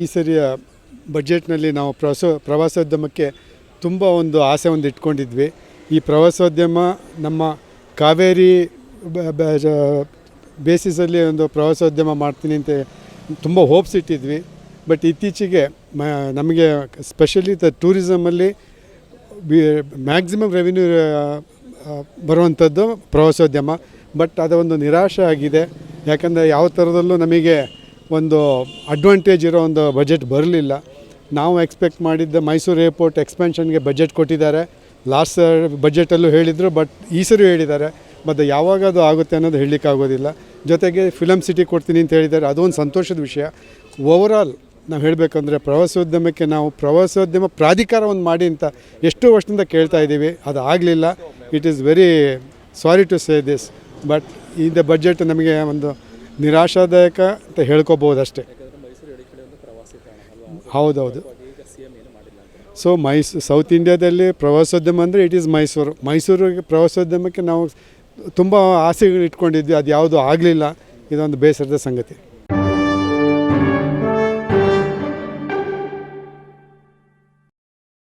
ಈ ಸರಿಯ ಬಜೆಟ್ನಲ್ಲಿ ನಾವು ಪ್ರವಾಸ, ಪ್ರವಾಸೋದ್ಯಮಕ್ಕೆ ತುಂಬ ಒಂದು ಆಸೆ ಒಂದು ಇಟ್ಕೊಂಡಿದ್ವಿ. ಈ ಪ್ರವಾಸೋದ್ಯಮ ನಮ್ಮ ಕಾವೇರಿ ಬೇಸಿಸಲ್ಲಿ ಒಂದು ಪ್ರವಾಸೋದ್ಯಮ ಮಾಡ್ತೀನಿ ಅಂತ ತುಂಬ ಹೋಪ್ಸ್ ಇಟ್ಟಿದ್ವಿ. ಬಟ್ ಇತ್ತೀಚೆಗೆ ಮ, ನಮಗೆ ಸ್ಪೆಷಲಿ ದ ಟೂರಿಸಮಲ್ಲಿ ಮ್ಯಾಕ್ಸಿಮಮ್ ರೆವಿನ್ಯೂ ಬರುವಂಥದ್ದು ಪ್ರವಾಸೋದ್ಯಮ. ಬಟ್ ಅದು ಒಂದು ನಿರಾಶೆ ಆಗಿದೆ. ಯಾಕಂದರೆ ಯಾವ ಥರದಲ್ಲೂ ನಮಗೆ ಒಂದು ಅಡ್ವಾಂಟೇಜ್ ಇರೋ ಒಂದು ಬಜೆಟ್ ಬರಲಿಲ್ಲ. ನಾವು ಎಕ್ಸ್ಪೆಕ್ಟ್ ಮಾಡಿದ್ದ ಮೈಸೂರು ಏರ್ಪೋರ್ಟ್ ಎಕ್ಸ್ಪೆನ್ಷನ್ಗೆ ಬಜೆಟ್ ಕೊಟ್ಟಿದ್ದಾರೆ. ಲಾಸ್ಟ್ ಬಜೆಟಲ್ಲೂ ಹೇಳಿದರು ಬಟ್ ಈ ಸರಿ ಹೇಳಿದ್ದಾರೆ. ಮತ್ತು ಯಾವಾಗ ಅದು ಆಗುತ್ತೆ ಅನ್ನೋದು ಹೇಳಲಿಕ್ಕಾಗೋದಿಲ್ಲ ಜೊತೆಗೆ ಫಿಲಮ್ ಸಿಟಿ ಕೊಡ್ತೀನಿ ಅಂತ ಹೇಳಿದ್ದಾರೆ. ಅದೊಂದು ಸಂತೋಷದ ವಿಷಯ. ಓವರಾಲ್ ನಾವು ಹೇಳಬೇಕಂದ್ರೆ ಪ್ರವಾಸೋದ್ಯಮಕ್ಕೆ ನಾವು ಪ್ರವಾಸೋದ್ಯಮ ಪ್ರಾಧಿಕಾರ ಒಂದು ಮಾಡಿ ಅಂತ ಎಷ್ಟು ವರ್ಷದಿಂದ ಕೇಳ್ತಾ ಇದ್ದೀವಿ. ಅದು ಆಗಲಿಲ್ಲ. It is very sorry to say this but ಈ ಬಜೆಟ್ ನಮಗೆ ಒಂದು ನಿರಾಶಾದಾಯಕ ಅಂತ ಹೇಳ್ಕೋಬೋದು ಅಷ್ಟೇ ಹೌದೌದು. ಸೊ ಮೈಸೂ ಸೌತ್ ಇಂಡಿಯಾದಲ್ಲಿ ಪ್ರವಾಸೋದ್ಯಮ ಅಂದರೆ ಇಟ್ ಈಸ್ ಮೈಸೂರು ಮೈಸೂರಿಗೆ ಪ್ರವಾಸೋದ್ಯಮಕ್ಕೆ ನಾವು ತುಂಬ ಆಸೆಗಳು ಇಟ್ಕೊಂಡಿದ್ವಿ ಅದು ಯಾವುದು ಆಗಲಿಲ್ಲ. ಇದೊಂದು ಬೇಸರದ ಸಂಗತಿ.